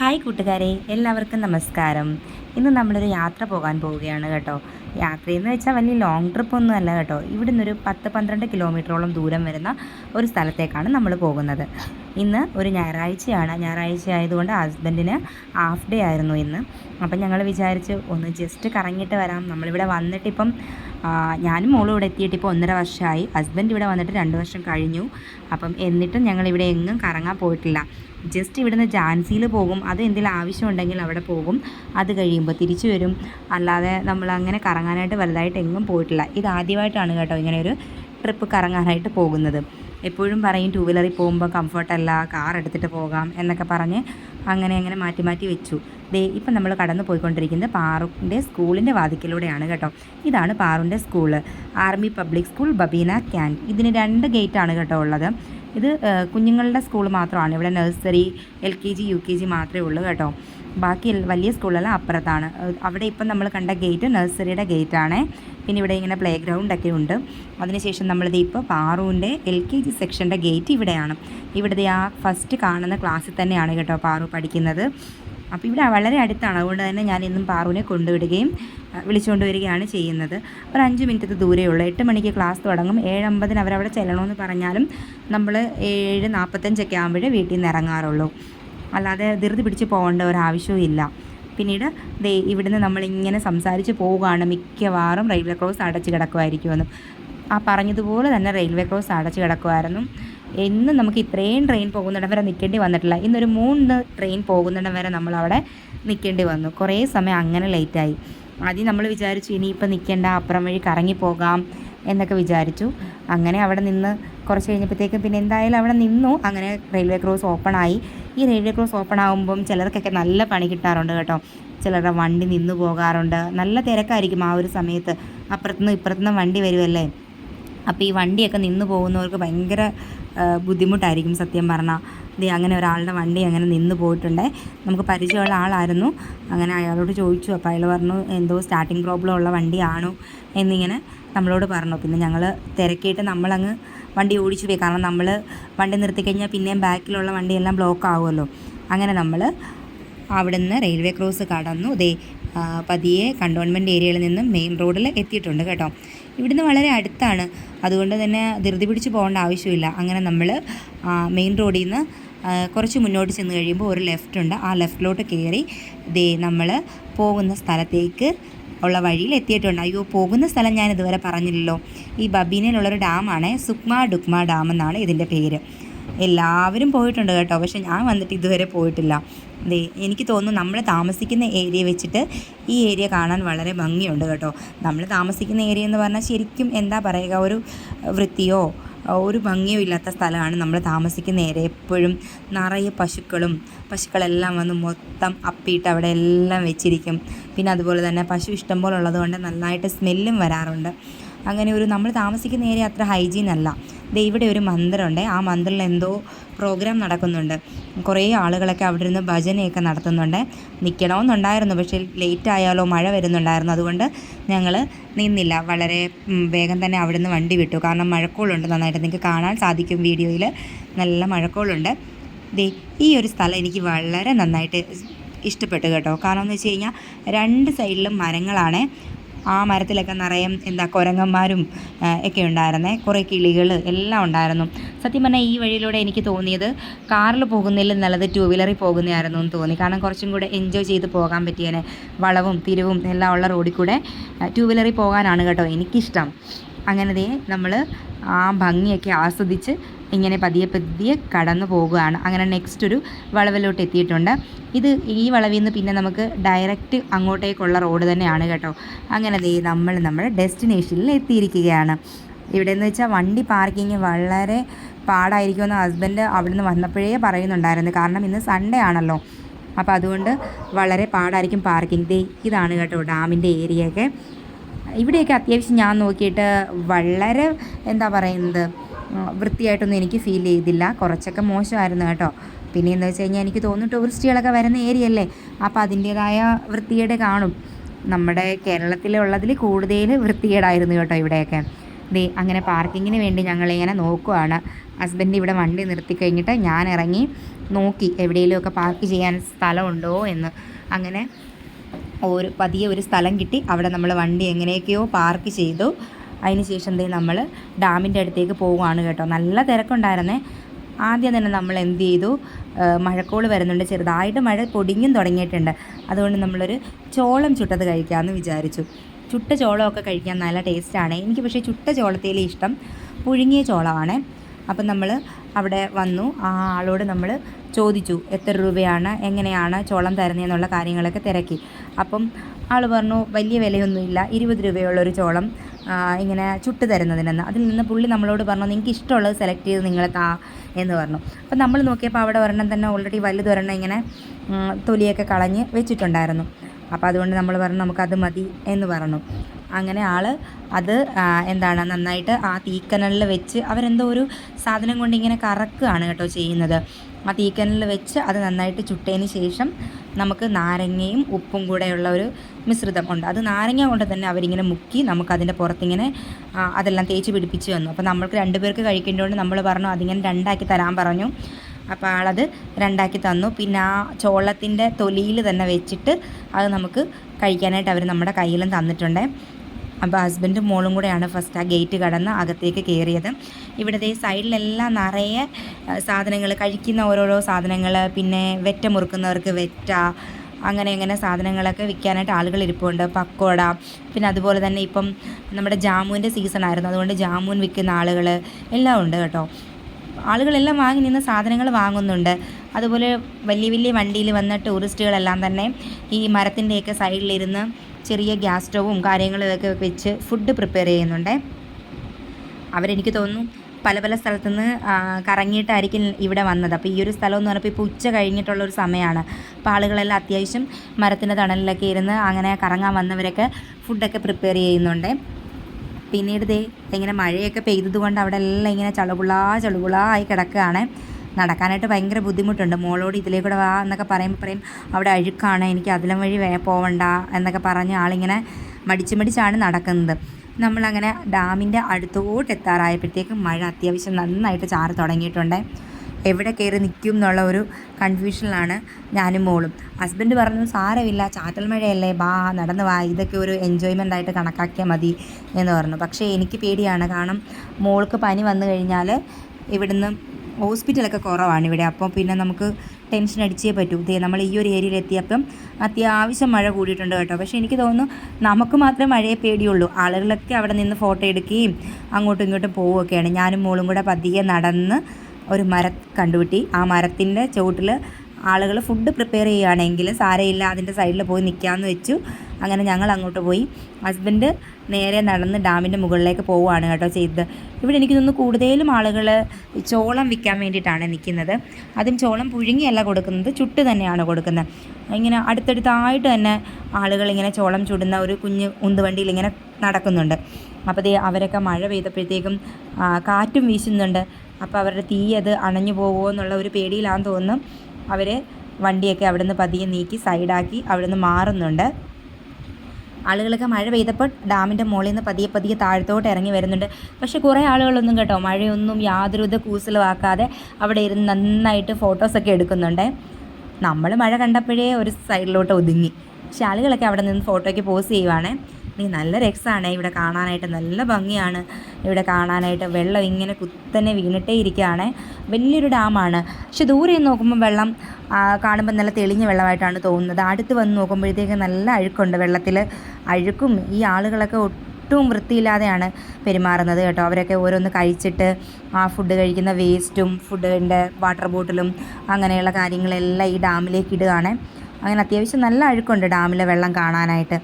Hi കൂട്ടുകാരെ എല്ലാവർക്കും നമസ്കാരം. ഇന്ന് നമ്മളൊരു യാത്ര പോകാൻ പോവുകയാണ് കേട്ടോ. യാത്രയെന്ന് വെച്ചാൽ വലിയ ലോങ് ട്രിപ്പ് ഒന്നും അല്ല കേട്ടോ. ഇവിടുന്ന് ഒരു പത്ത് പന്ത്രണ്ട് കിലോമീറ്ററോളം ദൂരം വരുന്ന ഒരു സ്ഥലത്തേക്കാണ് നമ്മൾ പോകുന്നത്. ഇന്ന് ഒരു ഞായറാഴ്ചയാണ്. ഞായറാഴ്ച ആയതുകൊണ്ട് ഹസ്ബൻഡിന് ഹാഫ് ഡേ ആയിരുന്നു ഇന്ന്. അപ്പം ഞങ്ങൾ വിചാരിച്ച് ഒന്ന് ജസ്റ്റ് കറങ്ങിയിട്ട് വരാം. നമ്മളിവിടെ വന്നിട്ടിപ്പം ഞാനും മോളും ഇവിടെ എത്തിയിട്ട് ഇപ്പോൾ ഒന്നര വർഷമായി. ഹസ്ബൻഡ് ഇവിടെ വന്നിട്ട് രണ്ട് വർഷം കഴിഞ്ഞു. അപ്പം എന്നിട്ടും ഞങ്ങൾ ഇവിടെ എങ്ങും കറങ്ങാൻ പോയിട്ടില്ല. ജസ്റ്റ് ഇവിടുന്ന് ജാൻസിയിൽ പോകും. അത് എന്തെങ്കിലും ആവശ്യമുണ്ടെങ്കിൽ അവിടെ പോകും. അത് കഴിയുമ്പോൾ തിരിച്ചു വരും. അല്ലാതെ നമ്മൾ അങ്ങനെ കറങ്ങാനായിട്ട് വലുതായിട്ട് എങ്ങും പോയിട്ടില്ല. ഇത് ആദ്യമായിട്ടാണ് കേട്ടോ ഇങ്ങനെ ഒരു ട്രിപ്പ് കറങ്ങാനായിട്ട് പോകുന്നത്. എപ്പോഴും പറയും ടൂ വീലറിൽ പോകുമ്പോൾ കംഫർട്ടല്ല കാർ എടുത്തിട്ട് പോകാം എന്നൊക്കെ പറഞ്ഞ് അങ്ങനെ അങ്ങനെ മാറ്റി മാറ്റി വെച്ചു. ദേ ഇപ്പം നമ്മൾ കടന്നു പോയിക്കൊണ്ടിരിക്കുന്നത് പാറുന്റെ സ്കൂളിന്റെ വാതിക്കലൂടെയാണ് കേട്ടോ. ഇതാണ് പാറുന്റെ school. Army public school Babina cantt ഇതിന് രണ്ട് ഗേറ്റാണ് കേട്ടോ ഉള്ളത്. ഇത് കുഞ്ഞുങ്ങളുടെ സ്കൂൾ മാത്രമാണ്. ഇവിടെ nursery L K G U K G മാത്രമേ ഉള്ളൂ കേട്ടോ. ബാക്കി വലിയ സ്കൂളെല്ലാം അപ്പുറത്താണ്. അവിടെ ഇപ്പം നമ്മൾ കണ്ട ഗേറ്റ് നഴ്സറിയുടെ ഗേറ്റാണ്. പിന്നെ ഇവിടെ ഇങ്ങനെ പ്ലേ ഗ്രൗണ്ടൊക്കെ ഉണ്ട്. അതിനുശേഷം നമ്മളിത് ഇപ്പോൾ പാറുവിന്റെ എൽ കെ ജി സെക്ഷന്റെ ഗേറ്റ് ഇവിടെയാണ്. ഇവിടുത്തെ ആ ഫസ്റ്റ് കാണുന്ന ക്ലാസ്സിൽ തന്നെയാണ് കേട്ടോ പാറു പഠിക്കുന്നത്. അപ്പോൾ ഇവിടെ വളരെ അടുത്താണ്. അതുകൊണ്ട് തന്നെ ഞാൻ ഇന്നും പാറുവിനെ കൊണ്ടുവിടുകയും വിളിച്ചുകൊണ്ട് വരികയാണ് ചെയ്യുന്നത്. ഒരു അഞ്ച് മിനിറ്റത്തെ ദൂരമുള്ളൂ എട്ട് മണിക്ക് ക്ലാസ് തുടങ്ങും. ഏഴ് അമ്പതിന് അവരവിടെ ചെല്ലണമെന്ന് പറഞ്ഞാലും നമ്മൾ ഏഴ് നാൽപ്പത്തഞ്ചൊക്കെ ആകുമ്പോഴേ വീട്ടിൽ നിന്ന് ഇറങ്ങാറുള്ളൂ. അല്ലാതെ ധൃതി പിടിച്ച് പോകേണ്ട ഒരാവശ്യവും ഇല്ല. പിന്നീട് ദേ ഇവിടുന്ന് നമ്മളിങ്ങനെ സംസാരിച്ച് പോവുകയാണ്. മിക്കവാറും റെയിൽവേ ക്രോസ് അടച്ച് കിടക്കുമായിരിക്കുമെന്നും. ആ പറഞ്ഞതുപോലെ തന്നെ റെയിൽവേ ക്രോസ് അടച്ച് കിടക്കുമായിരുന്നു. എന്നും നമുക്ക് ഇത്രയും ട്രെയിൻ പോകുന്നിടം വരെ നിൽക്കേണ്ടി വന്നിട്ടില്ല. ഇന്നൊരു മൂന്ന് ട്രെയിൻ പോകുന്നിടം വരെ നമ്മൾ അവിടെ നിൽക്കേണ്ടി വന്നു. കുറേ സമയം അങ്ങനെ ലേറ്റായി. ആദ്യം നമ്മൾ വിചാരിച്ചു ഇനിയിപ്പോൾ നിൽക്കേണ്ട അപ്പുറം വഴി കറങ്ങി പോകാം എന്നൊക്കെ വിചാരിച്ചു. അങ്ങനെ അവിടെ നിന്ന് കുറച്ച് കഴിഞ്ഞപ്പോഴത്തേക്കും പിന്നെ എന്തായാലും അവിടെ നിന്നു. അങ്ങനെ റെയിൽവേ ക്രോസ് ഓപ്പൺ ആയി. ഈ റെയിൽവേ ക്രോസ് ഓപ്പൺ ആകുമ്പം ചിലർക്കൊക്കെ നല്ല പണി കിട്ടാറുണ്ട് കേട്ടോ. ചിലരുടെ വണ്ടി നിന്നു പോകാറുണ്ട്. നല്ല തിരക്കായിരിക്കും ആ ഒരു സമയത്ത്. അപ്പുറത്തുനിന്ന് ഇപ്പുറത്തുനിന്ന് വണ്ടി വരുമല്ലേ അപ്പോൾ ഈ വണ്ടിയൊക്കെ നിന്ന് പോകുന്നവർക്ക് ഭയങ്കര ബുദ്ധിമുട്ടായിരിക്കും സത്യം പറഞ്ഞാൽ ദേ അങ്ങനെ ഒരാളുടെ വണ്ടി അങ്ങനെ നിന്ന് പോയിട്ടുണ്ട്. നമുക്ക് പരിചയമുള്ള ആളായിരുന്നു. അങ്ങനെ അയാളോട് ചോദിച്ചു. അപ്പോൾ അയാൾ പറഞ്ഞു എന്തോ സ്റ്റാർട്ടിങ് പ്രോബ്ലം ഉള്ള വണ്ടിയാണോ? എന്നിങ്ങനെ നമ്മളോട് പറഞ്ഞു. പിന്നെ ഞങ്ങൾ തിരക്കിയിട്ട് നമ്മളങ്ങ് വണ്ടി ഓടിച്ചു പോയി. കാരണം നമ്മൾ വണ്ടി നിർത്തിക്കഴിഞ്ഞാൽ പിന്നെയും ബാക്കിലുള്ള വണ്ടിയെല്ലാം ബ്ലോക്ക് ആവുമല്ലോ. അങ്ങനെ നമ്മൾ അവിടുന്ന് റെയിൽവേ ക്രോസ് കടന്നു. ദേ പതിയെ കണ്ടോൺമെന്റ് ഏരിയയിൽ നിന്നും മെയിൻ റോഡിൽ എത്തിയിട്ടുണ്ട് കേട്ടോ. ഇവിടുന്ന് വളരെ അടുത്താണ്. അതുകൊണ്ട് തന്നെ ധൃതി പിടിച്ച് പോകേണ്ട ആവശ്യമില്ല. അങ്ങനെ നമ്മൾ മെയിൻ റോഡിൽ നിന്ന് കുറച്ച് മുന്നോട്ട് ചെന്ന് കഴിയുമ്പോൾ ഒരു ലെഫ്റ്റ് ഉണ്ട്. ആ ലെഫ്റ്റിലോട്ട് കയറി ദേ നമ്മൾ പോകുന്ന സ്ഥലത്തേക്ക് ഉള്ള വഴിയിൽ എത്തിയിട്ടുണ്ട്. അയ്യോ പോകുന്ന സ്ഥലം ഞാൻ ഇതുവരെ പറഞ്ഞില്ലല്ലോ. ഈ ബബീനയിലുള്ളൊരു ഡാമാണ് സുക്മ ഡുക്മ ഡാം എന്നാണ് ഇതിന്റെ പേര്. എല്ലാവരും പോയിട്ടുണ്ട് കേട്ടോ പക്ഷെ ഞാൻ വന്നിട്ട് ഇതുവരെ പോയിട്ടില്ല. ദേ എനിക്ക് തോന്നുന്നു നമ്മൾ താമസിക്കുന്ന ഏരിയ വെച്ചിട്ട് ഈ ഏരിയ കാണാൻ വളരെ ഭംഗിയുണ്ട് കേട്ടോ. നമ്മൾ താമസിക്കുന്ന ഏരിയ എന്ന് പറഞ്ഞാൽ ശരിക്കും എന്താ പറയുക ഒരു വൃത്തിയോ ഒരു ഭംഗിയും ഇല്ലാത്ത സ്ഥലമാണ് നമ്മൾ താമസിക്കുന്ന ഏരിയ. എപ്പോഴും നിറയെ പശുക്കളും പശുക്കളെല്ലാം വന്ന് മൊത്തം അപ്പിയിട്ട് അവിടെ എല്ലാം വെച്ചിരിക്കും. പിന്നെ അതുപോലെ തന്നെ പശു ഇഷ്ടം പോലെ ഉള്ളതുകൊണ്ട് നന്നായിട്ട് സ്മെല്ലും വരാറുണ്ട്. അങ്ങനെ ഒരു നമ്മൾ താമസിക്കുന്ന ഏരിയ അത്ര ഹൈജീൻ അല്ല. ഇവിടെ ഒരു മന്ദിരമുണ്ട്. ആ മന്ദിറിൽ എന്തോ പ്രോഗ്രാം നടക്കുന്നുണ്ട്. കുറേ ആളുകളൊക്കെ അവിടെ ഇരുന്ന് ഭജനയൊക്കെ നടത്തുന്നുണ്ട്. നിൽക്കണമെന്നുണ്ടായിരുന്നു പക്ഷേ ലേറ്റ് ആയാലോ മഴ വരുന്നുണ്ടായിരുന്നു. അതുകൊണ്ട് ഞങ്ങൾ നിന്നില്ല. വളരെ വേഗം തന്നെ അവിടുന്ന് വണ്ടി വിട്ടു. കാരണം മഴക്കോളുണ്ട് നന്നായിട്ട്. നിങ്ങൾക്ക് കാണാൻ സാധിക്കും വീഡിയോയിൽ. നല്ല മഴക്കോളുണ്ട്. ദേ ഈ ഒരു സ്ഥലം എനിക്ക് വളരെ നന്നായിട്ട് ഇഷ്ടപ്പെട്ടു കേട്ടോ. കാരണം എന്ന് വെച്ച് കഴിഞ്ഞാൽ രണ്ട് സൈഡിലും മരങ്ങളാണ്. ആ മരത്തിലൊക്കെ നിറയെ എന്താ കുരങ്ങന്മാരും ഒക്കെ ഉണ്ടായിരുന്നേ. കുറേ കിളികൾ എല്ലാം ഉണ്ടായിരുന്നു. സത്യം പറഞ്ഞാൽ ഈ വഴിയിലൂടെ എനിക്ക് തോന്നിയത് കാറിൽ പോകുന്നതിൽ നല്ലത് ടൂ വീലറിൽ പോകുന്നതായിരുന്നു എന്ന് തോന്നി. കാരണം കുറച്ചും കൂടെ എൻജോയ് ചെയ്ത് പോകാൻ പറ്റിയേനെ. വളവും തിരിവും എല്ലാം ഉള്ള റോഡിൽ കൂടെ ടൂ വീലറിൽ പോകാനാണ് കേട്ടോ എനിക്കിഷ്ടം. അങ്ങനെ ദേ നമ്മൾ ആ ഭംഗിയൊക്കെ ആസ്വദിച്ച് ഇങ്ങനെ പതിയെ പതിയെ കടന്നു പോകുകയാണ് അങ്ങനെ നെക്സ്റ്റ് ഒരു വളവിലോട്ട് എത്തിയിട്ടുണ്ട്. ഇത് ഈ വളവിൽ നിന്ന് പിന്നെ നമുക്ക് ഡയറക്റ്റ് അങ്ങോട്ടേക്കുള്ള റോഡ് തന്നെയാണ് കേട്ടോ. അങ്ങനെ ദേ നമ്മൾ നമ്മുടെ ഡെസ്റ്റിനേഷനിൽ എത്തിയിരിക്കുകയാണ്. ഇവിടെ എന്ന് വെച്ചാൽ വണ്ടി പാർക്കിങ് വളരെ പാടായിരിക്കുമെന്ന് ഹസ്ബൻഡ് അവിടെ നിന്ന് വന്നപ്പോഴേ പറയുന്നുണ്ടായിരുന്നു. കാരണം ഇന്ന് സൺഡേ ആണല്ലോ. അപ്പോൾ അതുകൊണ്ട് വളരെ പാടായിരിക്കും പാർക്കിംഗ് ദേ ഇതാണ് കേട്ടോ ഡാമിന്റെ ഏരിയയൊക്കെ ഇവിടെയൊക്കെ അത്യാവശ്യം ഞാൻ നോക്കിയിട്ട് വളരെ എന്താ പറയുന്നത് വൃത്തിയായിട്ടൊന്നും എനിക്ക് ഫീൽ ചെയ്തില്ല. കുറച്ചൊക്കെ മോശമായിരുന്നു കേട്ടോ. പിന്നെ എന്താ വെച്ച് കഴിഞ്ഞാൽ എനിക്ക് തോന്നുന്നു ടൂറിസ്റ്റുകളൊക്കെ വരുന്ന ഏരിയ അല്ലേ? അപ്പോൾ അതിന്റേതായ വൃത്തികേട് കാണും. നമ്മുടെ കേരളത്തിലുള്ളതിൽ കൂടുതൽ വൃത്തികേടായിരുന്നു കേട്ടോ ഇവിടെയൊക്കെ. ദേ അങ്ങനെ പാർക്കിങ്ങിന് വേണ്ടി ഞങ്ങളിങ്ങനെ നോക്കുവാണ്. ഹസ്ബൻഡ് ഇവിടെ വണ്ടി നിർത്തി കഴിഞ്ഞിട്ട് ഞാൻ ഇറങ്ങി നോക്കി എവിടെയെങ്കിലുമൊക്കെ പാർക്ക് ചെയ്യാൻ സ്ഥലമുണ്ടോ എന്ന്. അങ്ങനെ ഒരു പതിയെ ഒരു സ്ഥലം കിട്ടി. അവിടെ നമ്മൾ വണ്ടി എങ്ങനെയൊക്കെയോ പാർക്ക് ചെയ്തു. അതിനുശേഷം ദേ നമ്മൾ ഡാമിന്റെ അടുത്തേക്ക് പോവുകയാണ് കേട്ടോ. നല്ല തിരക്കുണ്ടായിരുന്നേ. ആദ്യം തന്നെ നമ്മൾ എന്ത് ചെയ്തു? മഴക്കോൾ വരുന്നുണ്ട്. ചെറുതായിട്ട് മഴ പൊടിഞ്ഞും തുടങ്ങിയിട്ടുണ്ട്. അതുകൊണ്ട് നമ്മളൊരു ചോളം ചുട്ടത് കഴിക്കാമെന്ന് വിചാരിച്ചു. ചുട്ട ചോളമൊക്കെ കഴിക്കാൻ നല്ല ടേസ്റ്റാണ് എനിക്ക് പക്ഷേ ചുട്ട ചോളത്തേൽ ഇഷ്ടം പുഴുങ്ങിയ ചോളമാണ്. അപ്പം നമ്മൾ അവിടെ വന്നു. ആ ആളോട് നമ്മൾ ചോദിച്ചു എത്ര രൂപയാണ്? എങ്ങനെയാണ് ചോളം തരുന്നതെന്നുള്ള കാര്യങ്ങളൊക്കെ തിരക്കി. അപ്പം ആൾ പറഞ്ഞു വലിയ വിലയൊന്നുമില്ല. ഇരുപത് രൂപയുള്ളൊരു ചോളം ഇങ്ങനെ ചുട്ട് തരുന്നതിനെന്ന്. അതിൽ നിന്ന് പുള്ളി നമ്മളോട് പറഞ്ഞു നിങ്ങൾക്ക് ഇഷ്ടമുള്ളത് സെലക്ട് ചെയ്ത് നിങ്ങൾ താ എന്ന് പറഞ്ഞു. അപ്പം നമ്മൾ നോക്കിയപ്പോൾ അവിടെ ഒരെണ്ണം തന്നെ ഓൾറെഡി വലുതൊരെണ്ണം ഇങ്ങനെ തൊലിയൊക്കെ കളഞ്ഞ് വെച്ചിട്ടുണ്ടായിരുന്നു. അപ്പോൾ അതുകൊണ്ട് നമ്മൾ പറഞ്ഞു നമുക്കത് മതി എന്ന് പറഞ്ഞു. അങ്ങനെ ആൾ അത് എന്താണ് നന്നായിട്ട് ആ തീക്കനലിൽ വെച്ച് അവരെന്തോ ഒരു സാധനം കൊണ്ട് ഇങ്ങനെ കറക്കുകയാണ് കേട്ടോ ചെയ്യുന്നത്. ആ തീക്കനലിൽ വെച്ച് അത് നന്നായിട്ട് ചുട്ടതിന് ശേഷം നമുക്ക് നാരങ്ങയും ഉപ്പും കൂടെയുള്ള ഒരു മിശ്രിതം ഉണ്ട്. അത് നാരങ്ങ കൊണ്ട് തന്നെ അവരിങ്ങനെ മുക്കി നമുക്കതിന്റെ പുറത്തിങ്ങനെ അതെല്ലാം തേച്ച് പിടിപ്പിച്ച് വന്നു അപ്പോൾ നമ്മൾക്ക് രണ്ടുപേർക്ക് കഴിക്കേണ്ടതുകൊണ്ട് നമ്മൾ പറഞ്ഞു അതിങ്ങനെ രണ്ടാക്കി തരാൻ പറഞ്ഞു. അപ്പോൾ ആളത് രണ്ടാക്കി തന്നു. പിന്നെ ആ ചോളത്തിന്റെ തൊലിയിൽ തന്നെ വെച്ചിട്ട് അത് നമുക്ക് കഴിക്കാനായിട്ട് അവർ നമ്മുടെ കയ്യിലും തന്നിട്ടുണ്ട്. അപ്പോൾ ഹസ്ബൻഡും മോളും കൂടെയാണ് ഫസ്റ്റ് ആ ഗേറ്റ് കടന്ന് അകത്തേക്ക് കയറിയത്. ഇവിടുത്തെ സൈഡിലെല്ലാം നിറയെ സാധനങ്ങൾ കഴിക്കുന്ന ഓരോരോ സാധനങ്ങൾ പിന്നെ വെറ്റ മുറുക്കുന്നവർക്ക് വെറ്റ അങ്ങനെ അങ്ങനെ സാധനങ്ങളൊക്കെ വിൽക്കാനായിട്ട് ആളുകൾ ഇരിപ്പുണ്ട്. പക്കോട പിന്നെ അതുപോലെ തന്നെ ഇപ്പം നമ്മുടെ ജാമുവിന്റെ സീസൺ ആയിരുന്നു. അതുകൊണ്ട് ജാമുൻ വിൽക്കുന്ന ആളുകൾ എല്ലാം ഉണ്ട് കേട്ടോ. ആളുകളെല്ലാം വാങ്ങി നിന്ന് സാധനങ്ങൾ വാങ്ങുന്നുണ്ട്. അതുപോലെ വലിയ വലിയ വണ്ടിയിൽ വന്ന ടൂറിസ്റ്റുകളെല്ലാം തന്നെ ഈ മരത്തിന്റെയൊക്കെ സൈഡിലിരുന്ന് ചെറിയ ഗ്യാസ് സ്റ്റവും ഇതൊക്കെ വെച്ച് ഫുഡ് പ്രിപ്പയർ ചെയ്യുന്നുണ്ട്. അവരെനിക്ക് തോന്നുന്നു പല പല സ്ഥലത്തുനിന്ന് കറങ്ങിയിട്ടായിരിക്കും ഇവിടെ വന്നത്. അപ്പോൾ ഈ ഒരു സ്ഥലം എന്ന് പറഞ്ഞപ്പോൾ ഇപ്പോൾ ഉച്ച കഴിഞ്ഞിട്ടുള്ള ഒരു സമയമാണ് അപ്പോൾ ആളുകളെല്ലാം അത്യാവശ്യം മരത്തിന്റെ തണലിലൊക്കെ ഇരുന്ന് അങ്ങനെ കറങ്ങാൻ വന്നവരൊക്കെ ഫുഡൊക്കെ പ്രിപ്പയർ ചെയ്യുന്നുണ്ട്. പിന്നീട് ദേ ഇങ്ങനെ മഴയൊക്കെ പെയ്തതുകൊണ്ട് അവിടെ എല്ലാം ഇങ്ങനെ ചളുകുളാ ആയി കിടക്കുകയാണ്. നടക്കാനായിട്ട് ഭയങ്കര ബുദ്ധിമുട്ടുണ്ട്. മോളോട് ഇതിലേക്കൂടെ വാ എന്നൊക്കെ പറയുമ്പോൾ പറയും അവിടെ അഴുക്കാണ് എനിക്ക് അതിലും വഴി പോവണ്ട എന്നൊക്കെ പറഞ്ഞ് ആളിങ്ങനെ മടിച്ച് മടിച്ചാണ് നടക്കുന്നത്. നമ്മളങ്ങനെ ഡാമിന്റെ അടുത്തോട്ട് എത്താറായപ്പോഴത്തേക്കും മഴ അത്യാവശ്യം നന്നായിട്ട് ചാറ് തുടങ്ങിയിട്ടുണ്ട്. എവിടെ കയറി നിൽക്കും എന്നുള്ള ഒരു കൺഫ്യൂഷനിലാണ് ഞാനും മോളും. ഹസ്ബൻഡ് പറഞ്ഞു സാരമില്ല ചാറ്റൽ മഴയല്ലേ ബാ നടന്ന് വാ ഇതൊക്കെ ഒരു എൻജോയ്മെന്റ് ആയിട്ട് കണക്കാക്കിയാൽ മതി എന്ന് പറഞ്ഞു. പക്ഷേ എനിക്ക് പേടിയാണ് കാരണം മോൾക്ക് പനി വന്നു കഴിഞ്ഞാൽ ഇവിടുന്ന് ഹോസ്പിറ്റലൊക്കെ കുറവാണ് ഇവിടെ. അപ്പോൾ പിന്നെ നമുക്ക് ടെൻഷൻ അടിച്ചേ പറ്റൂ. ഇതേ നമ്മൾ ഈ ഒരു ഏരിയയിൽ എത്തിയപ്പം അത്യാവശ്യം മഴ കൂടിയിട്ടുണ്ട് കേട്ടോ. പക്ഷേ എനിക്ക് തോന്നുന്നു നമുക്ക് മാത്രമേ മഴയെ പേടിയുള്ളൂ. ആളുകളൊക്കെ അവിടെ നിന്ന് ഫോട്ടോ എടുക്കുകയും അങ്ങോട്ടും ഇങ്ങോട്ടും പോവുകയൊക്കെയാണ്. ഞാനും മോളും കൂടെ പതിയെ നടന്ന് ഒരു മരം കണ്ടുപിട്ടി ആ മരത്തിന്റെ ചുവട്ടിൽ ആളുകൾ ഫുഡ് പ്രിപ്പയർ ചെയ്യുകയാണെങ്കിൽ സാരയില്ല അതിന്റെ സൈഡിൽ പോയി നിൽക്കാമെന്ന് വെച്ചു. അങ്ങനെ ഞങ്ങൾ അങ്ങോട്ട് പോയി. ഹസ്ബൻഡ് നേരെ നടന്ന് ഡാമിന്റെ മുകളിലേക്ക് പോവുകയാണ് കേട്ടോ ചെയ്തത്. ഇവിടെ എനിക്ക് തോന്നുന്നു കൂടുതലും ആളുകൾ ചോളം വിൽക്കാൻ വേണ്ടിയിട്ടാണ് നിൽക്കുന്നത്. അതും ചോളം പുഴുങ്ങിയല്ല കൊടുക്കുന്നത് ചുട്ട് തന്നെയാണ് കൊടുക്കുന്നത്. ഇങ്ങനെ അടുത്തടുത്തായിട്ട് തന്നെ ആളുകൾ ഇങ്ങനെ ചോളം ചുടുന്ന ഒരു കുഞ്ഞ് ഉന്തുവണ്ടിയിൽ ഇങ്ങനെ നടക്കുന്നുണ്ട്. അപ്പോൾ ദേ അവരൊക്കെ മഴ പെയ്തപ്പോഴത്തേക്കും കാറ്റും വീശുന്നുണ്ട്. അപ്പോൾ അവരുടെ തീ അത് അണഞ്ഞു പോകുമോ എന്നുള്ള ഒരു പേടിയിലാണെന്ന് തോന്നുന്നു. അവർ വണ്ടിയൊക്കെ അവിടെ നിന്ന് പതിയെ നീക്കി സൈഡാക്കി അവിടെ നിന്ന് മാറുന്നുണ്ട്. ആളുകളൊക്കെ മഴ പെയ്തപ്പോൾ ഡാമിന്റെ മുകളിൽ നിന്ന് പതിയെ പതിയെ താഴത്തോട്ട് ഇറങ്ങി വരുന്നുണ്ട്. പക്ഷേ കുറേ ആളുകളൊന്നും കേട്ടോ മഴയൊന്നും യാതൊരുവിധ കൂസലുമാക്കാതെ അവിടെ ഇരുന്ന് നന്നായിട്ട് ഫോട്ടോസൊക്കെ എടുക്കുന്നുണ്ട്. നമ്മൾ മഴ കണ്ടപ്പോഴേ ഒരു സൈഡിലോട്ട് ഒതുങ്ങി. പക്ഷേ ആളുകളൊക്കെ അവിടെ നിന്ന് ഫോട്ടോയ്ക്ക് പോസ് ചെയ്യുവാണ്. നീ നല്ല രസമാണ് ഇവിടെ കാണാനായിട്ട് നല്ല ഭംഗിയാണ്. ഇവിടെ കാണാനായിട്ട് വെള്ളം ഇങ്ങനെ കുത്തനെ വീണിട്ടേ ഇരിക്കുകയാണ്. വലിയൊരു ഡാമാണ് പക്ഷെ ദൂരെ നോക്കുമ്പോൾ വെള്ളം കാണുമ്പോൾ നല്ല തെളിഞ്ഞ വെള്ളമായിട്ടാണ് തോന്നുന്നത്. അടുത്ത് വന്ന് നോക്കുമ്പോഴത്തേക്ക് നല്ല അഴുക്കുണ്ട് വെള്ളത്തിൽ അഴുക്കും ഈ ആളുകളൊക്കെ ഒട്ടും വൃത്തിയില്ലാതെയാണ് പെരുമാറുന്നത് കേട്ടോ. അവരൊക്കെ ഓരോന്ന് കഴിച്ചിട്ട് ആ ഫുഡ് കഴിക്കുന്ന വേസ്റ്റും ഫുഡിന്റെ വാട്ടർ ബോട്ടിലും അങ്ങനെയുള്ള കാര്യങ്ങളെല്ലാം ഈ ഡാമിലേക്ക് ഇടുകയാണ്. അങ്ങനെ അത്യാവശ്യം നല്ല അഴുക്കുണ്ട് ഡാമിലെ വെള്ളം കാണാനായിട്ട്.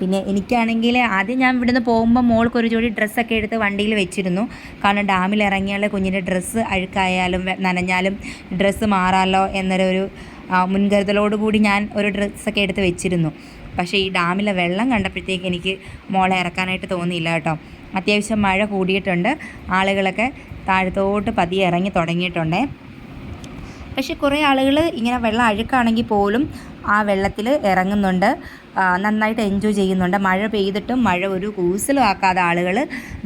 പിന്നെ എനിക്കാണെങ്കിൽ ആദ്യം ഞാൻ ഇവിടുന്ന് പോകുമ്പോൾ മോൾക്ക് ഒരു ജോഡി ഡ്രസ്സൊക്കെ എടുത്ത് വണ്ടിയിൽ വെച്ചിരുന്നു. കാരണം ഡാമിൽ ഇറങ്ങിയാൽ കുഞ്ഞിന്റെ ഡ്രസ്സ് അഴുക്കായാലും നനഞ്ഞാലും ഡ്രസ്സ് മാറാമല്ലോ എന്നൊരു ആ, മുൻകരുതലോടുകൂടി ഞാൻ ഒരു ഡ്രസ്സൊക്കെ എടുത്ത് വെച്ചിരുന്നു. പക്ഷേ ഈ ഡാമിലെ വെള്ളം കണ്ടപ്പോഴത്തേക്ക് എനിക്ക് മോളെ ഇറക്കാനായിട്ട് തോന്നിയില്ല കേട്ടോ. അത്യാവശ്യം മഴ കൂടിയിട്ടുണ്ട്. ആളുകളൊക്കെ താഴത്തോട്ട് പതിയെ ഇറങ്ങി തുടങ്ങിയിട്ടുണ്ടേ. പക്ഷേ കുറേ ആളുകൾ ഇങ്ങനെ വെള്ളം അഴുക്കാണെങ്കിൽ പോലും ആ വെള്ളത്തിൽ ഇറങ്ങുന്നുണ്ട്. നന്നായിട്ട് എൻജോയ് ചെയ്യുന്നുണ്ട്. മഴ പെയ്തിട്ടും മഴ ഒരു കൂസലും ആക്കാതെ ആളുകൾ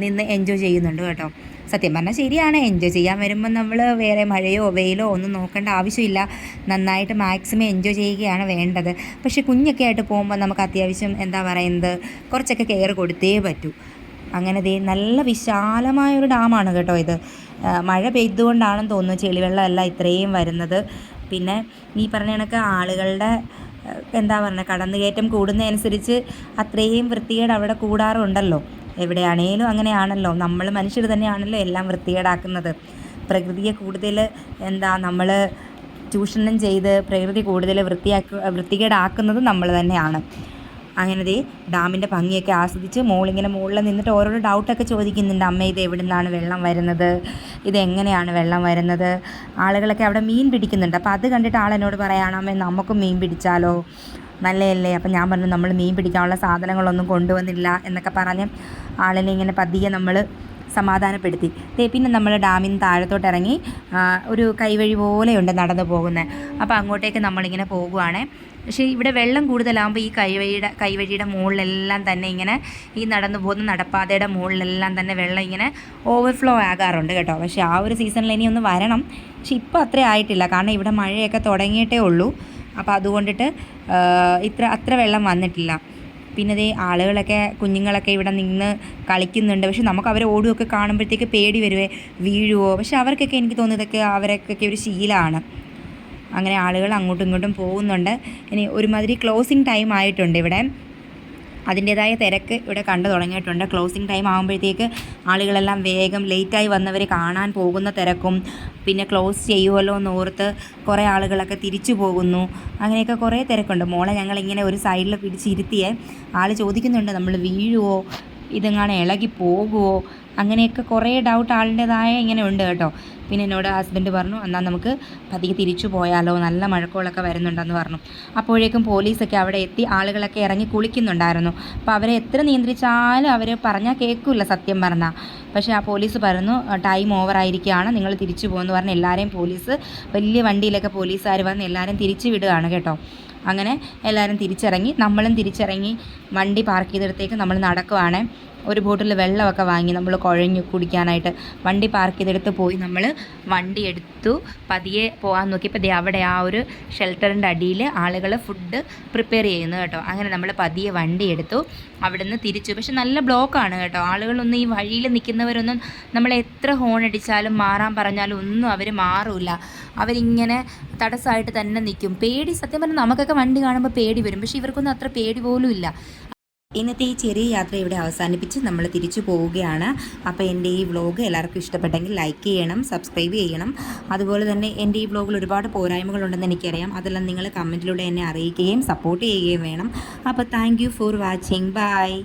നിന്ന് എൻജോയ് ചെയ്യുന്നുണ്ട് കേട്ടോ. സത്യം പറഞ്ഞാൽ ശരിയാണ്. എൻജോയ് ചെയ്യാൻ വരുമ്പോൾ നമ്മൾ വേറെ മഴയോ വെയിലോ ഒന്നും നോക്കേണ്ട ആവശ്യമില്ല. നന്നായിട്ട് മാക്സിമം എൻജോയ് ചെയ്യുകയാണ് വേണ്ടത്. പക്ഷേ കുഞ്ഞൊക്കെ ആയിട്ട് പോകുമ്പോൾ നമുക്ക് അത്യാവശ്യം എന്താ പറയുന്നത്? കുറച്ചൊക്കെ കെയർ കൊടുത്തേ പറ്റൂ. അങ്ങനെ ദേ നല്ല വിശാലമായൊരു ഡാമാണ് കേട്ടോ ഇത്. മഴ പെയ്തുകൊണ്ടാണെന്ന് തോന്നുന്നു ചെളിവെള്ളമല്ല ഇത്രയും വരുന്നത്. പിന്നെ ഈ പറഞ്ഞ കണക്ക് ആളുകളുടെ എന്താ പറയുക കടന്നുകയറ്റം കൂടുന്നതനുസരിച്ച് അത്രയും വൃത്തികേട് അവിടെ കൂടാറുണ്ടല്ലോ. എവിടെയാണേലും അങ്ങനെയാണല്ലോ. നമ്മൾ മനുഷ്യർ തന്നെയാണല്ലോ എല്ലാം വൃത്തികേടാക്കുന്നത്. പ്രകൃതിയെ കൂടുതൽ എന്താ നമ്മൾ ചൂഷണം ചെയ്ത് പ്രകൃതി കൂടുതൽ വൃത്തിയാക്ക വൃത്തികേടാക്കുന്നത് നമ്മൾ തന്നെയാണ്. അങ്ങനെ ദേ ഡാമിന്റെ ഭംഗിയൊക്കെ ആസ്വദിച്ച് മോളിങ്ങനെ മുകളിൽ നിന്നിട്ട് ഓരോരോ ഡൗട്ടൊക്കെ ചോദിക്കുന്നുണ്ട്. അമ്മ ഇത് എവിടെ നിന്നാണ് വെള്ളം വരുന്നത്? ഇതെങ്ങനെയാണ് വെള്ളം വരുന്നത്? ആളുകളൊക്കെ അവിടെ മീൻ പിടിക്കുന്നുണ്ട്. അപ്പോൾ അത് കണ്ടിട്ട് ആളെന്നോട് പറയാണ് അമ്മ നമുക്കും മീൻ പിടിച്ചാലോ? നല്ലതല്ലേ അപ്പം ഞാൻ പറഞ്ഞു നമ്മൾ മീൻ പിടിക്കാനുള്ള സാധനങ്ങളൊന്നും കൊണ്ടുവന്നില്ല എന്നൊക്കെ പറഞ്ഞ് ആളിനെ ഇങ്ങനെ പതിയെ നമ്മൾ സമാധാനപ്പെടുത്തി. പിന്നെ നമ്മൾ ഡാമിൽ നിന്ന് താഴത്തോട്ട് ഇറങ്ങി ഒരു കൈവഴി പോലെയുണ്ട് നടന്നു പോകുന്നത് അപ്പോൾ അങ്ങോട്ടേക്ക് നമ്മളിങ്ങനെ പോകുവാണേ. പക്ഷേ ഇവിടെ വെള്ളം കൂടുതലാകുമ്പോൾ ഈ കൈവഴിയുടെ കൈവഴിയുടെ മുകളിലെല്ലാം തന്നെ ഇങ്ങനെ ഈ നടന്നു പോകുന്ന നടപ്പാതയുടെ മുകളിലെല്ലാം തന്നെ വെള്ളം ഇങ്ങനെ ഓവർഫ്ലോ ആകാറുണ്ട് കേട്ടോ. പക്ഷേ ആ ഒരു സീസണിൽ ഇനി ഒന്ന് വരണം. പക്ഷേ ഇപ്പോൾ അത്ര ആയിട്ടില്ല. കാരണം ഇവിടെ മഴയൊക്കെ തുടങ്ങിയിട്ടേ ഉള്ളൂ. അപ്പോൾ അതുകൊണ്ടിട്ട് ഇത്ര അത്ര വെള്ളം വന്നിട്ടില്ല. പിന്നെ ദേ ആളുകളൊക്കെ കുഞ്ഞുങ്ങളൊക്കെ ഇവിടെ നിന്ന് കളിക്കുന്നുണ്ട്. പക്ഷെ നമുക്ക് അവരെ ഓടുകയൊക്കെ കാണുമ്പോഴത്തേക്ക് പേടി വരുവേ വീഴുവോ? പക്ഷെ അവർക്കൊക്കെ എനിക്ക് തോന്നിയതൊക്കെ അവരൊക്കെ ഒരു ശീലമാണ് അങ്ങനെ ആളുകൾ അങ്ങോട്ടും ഇങ്ങോട്ടും പോകുന്നുണ്ട്. ഇനി ഒരുമാതിരി ക്ലോസിങ് ടൈം ആയിട്ടുണ്ട് ഇവിടെ. അതിന്റേതായ തിരക്ക് ഇവിടെ കണ്ടു തുടങ്ങിയിട്ടുണ്ട്. ക്ലോസിങ് ടൈം ആകുമ്പോഴത്തേക്ക് ആളുകളെല്ലാം വേഗം ലേറ്റായി വന്നവർ കാണാൻ പോകുന്ന തിരക്കും. പിന്നെ ക്ലോസ് ചെയ്യുമല്ലോ എന്ന് ഓർത്ത് കുറേ ആളുകളൊക്കെ തിരിച്ചു പോകുന്നു. അങ്ങനെയൊക്കെ കുറേ തിരക്കുണ്ട്. മോളെ ഞങ്ങളിങ്ങനെ ഒരു സൈഡിൽ പിടിച്ചിരുത്തിയേ. ആൾ ചോദിക്കുന്നുണ്ട് നമ്മൾ വീഴുവോ? ഇതെങ്ങാണ് ഇളകി പോകുമോ അങ്ങനെയൊക്കെ കുറേ ഡൗട്ട് ആളിന്റെതായ ഇങ്ങനെ ഉണ്ട് കേട്ടോ. പിന്നെ എന്നോട് ഹസ്ബൻഡ് പറഞ്ഞു എന്നാൽ നമുക്ക് പതിയെ തിരിച്ചു പോയാലോ? നല്ല മഴക്കോളൊക്കെ വരുന്നുണ്ടെന്ന് പറഞ്ഞു. അപ്പോഴേക്കും പോലീസൊക്കെ അവിടെ എത്തി ആളുകളൊക്കെ ഇറങ്ങി കുളിക്കുന്നുണ്ടായിരുന്നു. അപ്പോൾ അവരെ എത്ര നിയന്ത്രിച്ചാലും അവർ പറഞ്ഞാൽ കേൾക്കില്ല സത്യം പറഞ്ഞാൽ പക്ഷേ ആ പോലീസ് പറഞ്ഞു ടൈം ഓവർ ആയിരിക്കുകയാണ്. നിങ്ങൾ തിരിച്ചു പോകുമെന്ന് പറഞ്ഞ് എല്ലാവരെയും പോലീസ് വലിയ വണ്ടിയിലൊക്കെ പോലീസുകാർ വന്ന് എല്ലാവരും തിരിച്ചു വിടുകയാണ് കേട്ടോ. അങ്ങനെ എല്ലാവരും തിരിച്ചിറങ്ങി നമ്മളും തിരിച്ചിറങ്ങി വണ്ടി പാർക്ക് ചെയ്തിടത്തേക്ക് നമ്മൾ നടക്കുവാണ്. ഒരു ബോട്ടിൽ വെള്ളമൊക്കെ വാങ്ങി നമ്മൾ കുഴഞ്ഞു കുടിക്കാനായിട്ട് വണ്ടി പാർക്ക് ചെയ്തെടുത്ത് പോയി നമ്മൾ വണ്ടി എടുത്തു. പതിയെ പോകാൻ നോക്കിയപ്പോൾ ദേ അവിടെ ആ ഒരു ഷെൽട്ടറിന്റെ അടിയിൽ ആളുകൾ ഫുഡ് പ്രിപ്പയർ ചെയ്യുന്നു കേട്ടോ. അങ്ങനെ നമ്മൾ പതിയെ വണ്ടി എടുത്തു. അവിടുന്ന് തിരിച്ചു. പക്ഷെ നല്ല ബ്ലോക്കാണ് കേട്ടോ. ആളുകളൊന്നും ഈ വഴിയിൽ നിൽക്കുന്നവരൊന്നും നമ്മൾ എത്ര ഹോൺ അടിച്ചാലും മാറാൻ പറഞ്ഞാലും ഒന്നും അവർ മാറില്ല അവരിങ്ങനെ തടസ്സമായിട്ട് തന്നെ നിൽക്കും. പേടി സത്യം പറഞ്ഞാൽ നമുക്കൊക്കെ വണ്ടി കാണുമ്പോൾ പേടി വരും. പക്ഷേ ഇവർക്കൊന്നും അത്ര പേടി പോലും ഇല്ല. ഇന്നത്തെ ഈ ചെറിയ യാത്ര ഇവിടെ അവസാനിപ്പിച്ച് നമ്മൾ തിരിച്ചു പോവുകയാണ്. അപ്പോൾ എന്റെ ഈ വ്ലോഗ് എല്ലാവർക്കും ഇഷ്ടപ്പെട്ടെങ്കിൽ ലൈക്ക് ചെയ്യണം സബ്സ്ക്രൈബ് ചെയ്യണം. അതുപോലെ തന്നെ എന്റെ ഈ വ്ലോഗിൽ ഒരുപാട് പോരായ്മകളുണ്ടെന്ന് എനിക്കറിയാം. അതെല്ലാം നിങ്ങൾ കമന്റിലൂടെ എന്നെ അറിയിക്കുകയും സപ്പോർട്ട് ചെയ്യുകയും വേണം. അപ്പോൾ താങ്ക് ഫോർ വാച്ചിങ് ബൈ